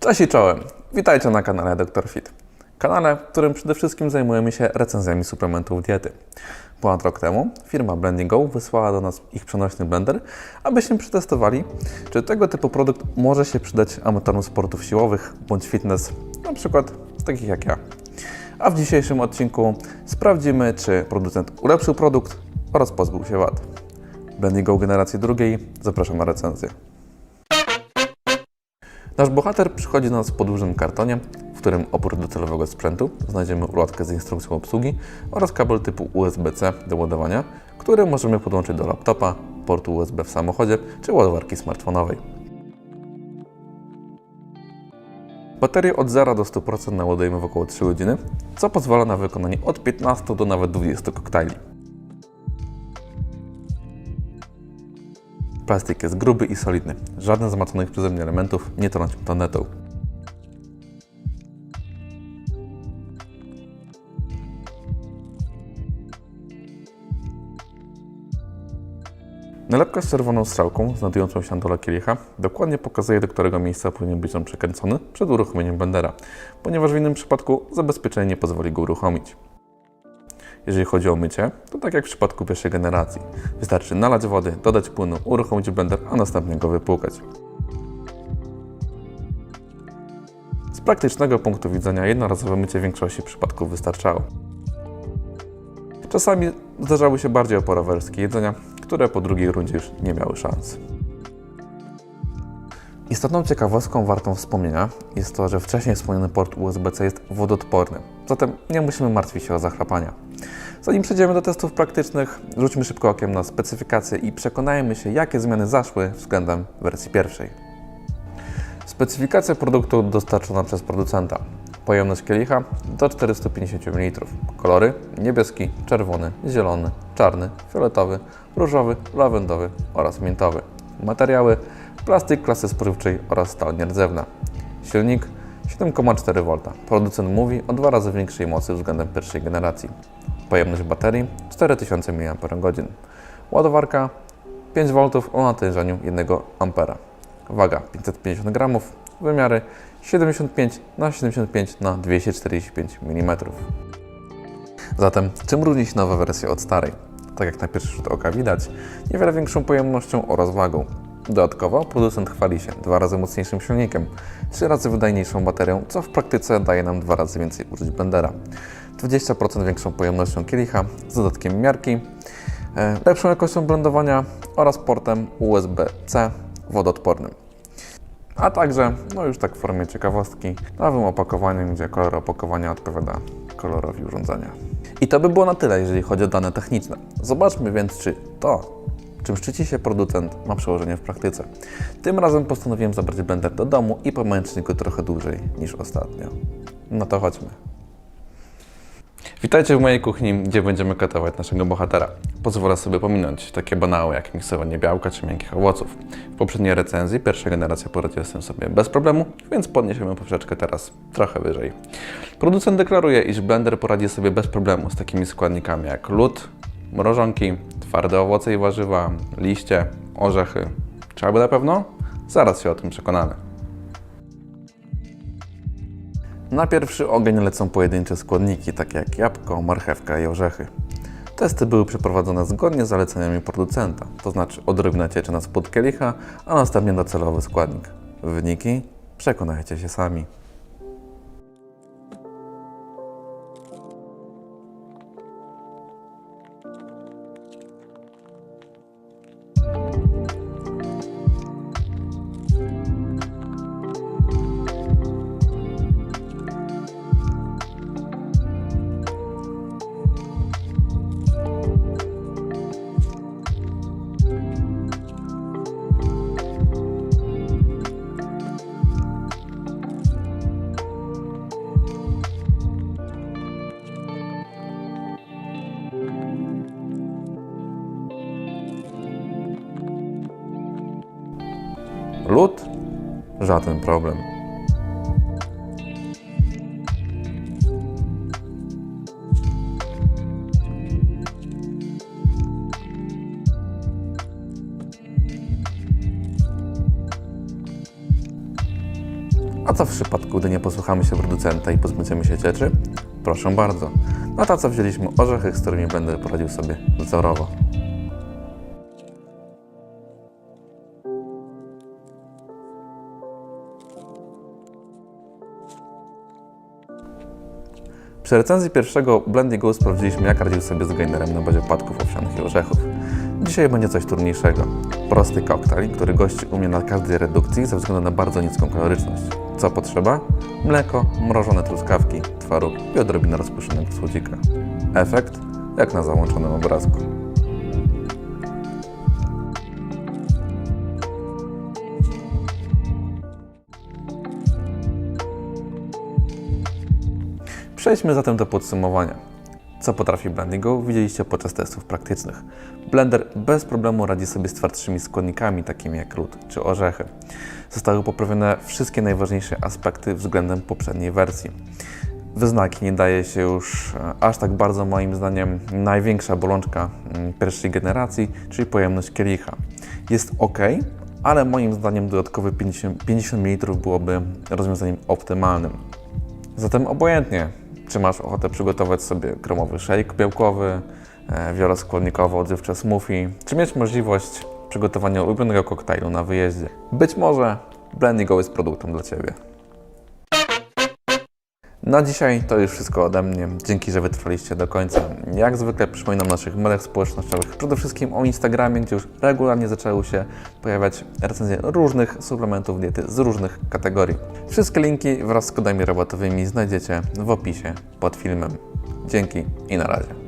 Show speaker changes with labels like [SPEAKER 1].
[SPEAKER 1] Cześć i czołem. Witajcie na kanale Dr. Fit. Kanale, w którym przede wszystkim zajmujemy się recenzjami suplementów diety. Ponad rok temu firma Blending Go wysłała do nas ich przenośny blender, abyśmy przetestowali, czy tego typu produkt może się przydać amatorom sportów siłowych bądź fitness, na przykład takich jak ja. A w dzisiejszym odcinku sprawdzimy, czy producent ulepszył produkt oraz pozbył się wad. Blending Go generacji drugiej, zapraszam na recenzję. Nasz bohater przychodzi do nas w podłużnym kartonie, w którym oprócz docelowego sprzętu znajdziemy ulotkę z instrukcją obsługi oraz kabel typu USB-C do ładowania, który możemy podłączyć do laptopa, portu USB w samochodzie czy ładowarki smartfonowej. Baterię od 0 do 100% naładujemy w około 3 godziny, co pozwala na wykonanie od 15 do nawet 20 koktajli. Plastik jest gruby i solidny. Żaden z zamaconych przeze mnie elementów nie trąci planetą. Nalepka z czerwoną strzałką, znajdującą się na dole kielicha, dokładnie pokazuje, do którego miejsca powinien być on przekręcony przed uruchomieniem blendera, ponieważ w innym przypadku zabezpieczenie nie pozwoli go uruchomić. Jeżeli chodzi o mycie, to tak jak w przypadku pierwszej generacji. Wystarczy nalać wody, dodać płynu, uruchomić blender, a następnie go wypłukać. Z praktycznego punktu widzenia jednorazowe mycie w większości przypadków wystarczało. Czasami zdarzały się bardziej oporowe resztki jedzenia, które po drugiej rundzie już nie miały szans. Istotną ciekawostką wartą wspomnienia jest to, że wcześniej wspomniany port USB-C jest wodoodporny, zatem nie musimy martwić się o zachlapania. Zanim przejdziemy do testów praktycznych, rzućmy szybko okiem na specyfikację i przekonajmy się, jakie zmiany zaszły względem wersji pierwszej. Specyfikacja produktu dostarczona przez producenta. Pojemność kielicha do 450 ml. Kolory niebieski, czerwony, zielony, czarny, fioletowy, różowy, lawendowy oraz miętowy. Materiały plastik klasy spożywczej oraz stal nierdzewna. Silnik 7,4 V. Producent mówi o dwa razy większej mocy względem pierwszej generacji. Pojemność baterii 4000 mAh. Ładowarka 5 V o natężeniu 1 A. Waga 550 g. Wymiary 75 na 75 na 245 mm. Zatem czym różni się nowa wersja od starej? Tak jak na pierwszy rzut oka widać, niewiele większą pojemnością oraz wagą. Dodatkowo producent chwali się dwa razy mocniejszym silnikiem, trzy razy wydajniejszą baterią, co w praktyce daje nam dwa razy więcej użyć blendera. 20% większą pojemnością kielicha z dodatkiem miarki, e, lepszą jakością blendowania oraz portem USB-C wodoodpornym. A także, no już tak w formie ciekawostki, nowym opakowaniem, gdzie kolor opakowania odpowiada kolorowi urządzenia. I to by było na tyle, jeżeli chodzi o dane techniczne. Zobaczmy więc, czy to, czym szczyci się producent, ma przełożenie w praktyce. Tym razem postanowiłem zabrać blender do domu i pomęczyć go trochę dłużej niż ostatnio. No to chodźmy. Witajcie w mojej kuchni, gdzie będziemy gotować naszego bohatera. Pozwolę sobie pominąć takie banały jak miksowanie białka czy miękkich owoców. W poprzedniej recenzji pierwsza generacja poradziła z tym sobie bez problemu, więc podniesiemy poprzeczkę teraz trochę wyżej. Producent deklaruje, iż blender poradzi sobie bez problemu z takimi składnikami jak lód, mrożonki, twarde owoce i warzywa, liście, orzechy. Czy aby na pewno? Zaraz się o tym przekonamy. Na pierwszy ogień lecą pojedyncze składniki, takie jak jabłko, marchewka i orzechy. Testy były przeprowadzone zgodnie z zaleceniami producenta, to znaczy odrobina cieczy na spód kielicha, a następnie docelowy składnik. Wyniki przekonajcie się sami. Żaden problem. A co w przypadku, gdy nie posłuchamy się producenta i pozbędziemy się cieczy? Proszę bardzo. Na taco wzięliśmy orzechy, z którymi blender poradził sobie wzorowo. Przy recenzji pierwszego Blendy Go sprawdziliśmy, jak radził sobie z gainerem na bazie płatków owsianych i orzechów. Dzisiaj będzie coś trudniejszego. Prosty koktajl, który gości u mnie na każdej redukcji ze względu na bardzo niską kaloryczność. Co potrzeba? Mleko, mrożone truskawki, twaróg i odrobina rozpuszonego słodzika. Efekt? Jak na załączonym obrazku. Przejdźmy zatem do podsumowania. Co potrafi Blendingo widzieliście podczas testów praktycznych. Blender bez problemu radzi sobie z twardszymi składnikami, takimi jak lód czy orzechy. Zostały poprawione wszystkie najważniejsze aspekty względem poprzedniej wersji. Wyznaki nie daje się już e, aż tak bardzo, moim zdaniem, największa bolączka mm, pierwszej generacji, czyli pojemność kielicha. Jest ok, ale moim zdaniem dodatkowe 50, 50 ml byłoby rozwiązaniem optymalnym. Zatem obojętnie, czy masz ochotę przygotować sobie kremowy shake białkowy, e, wieloskładnikowo odżywcze smoothie, czy mieć możliwość przygotowania ulubionego koktajlu na wyjeździe. Być może Blendy Go jest produktem dla Ciebie. Na dzisiaj to już wszystko ode mnie. Dzięki, że wytrwaliście do końca. Jak zwykle przypominam o naszych mediach społecznościowych, przede wszystkim o Instagramie, gdzie już regularnie zaczęły się pojawiać recenzje różnych suplementów diety z różnych kategorii. Wszystkie linki wraz z kodami rabatowymi znajdziecie w opisie pod filmem. Dzięki i na razie.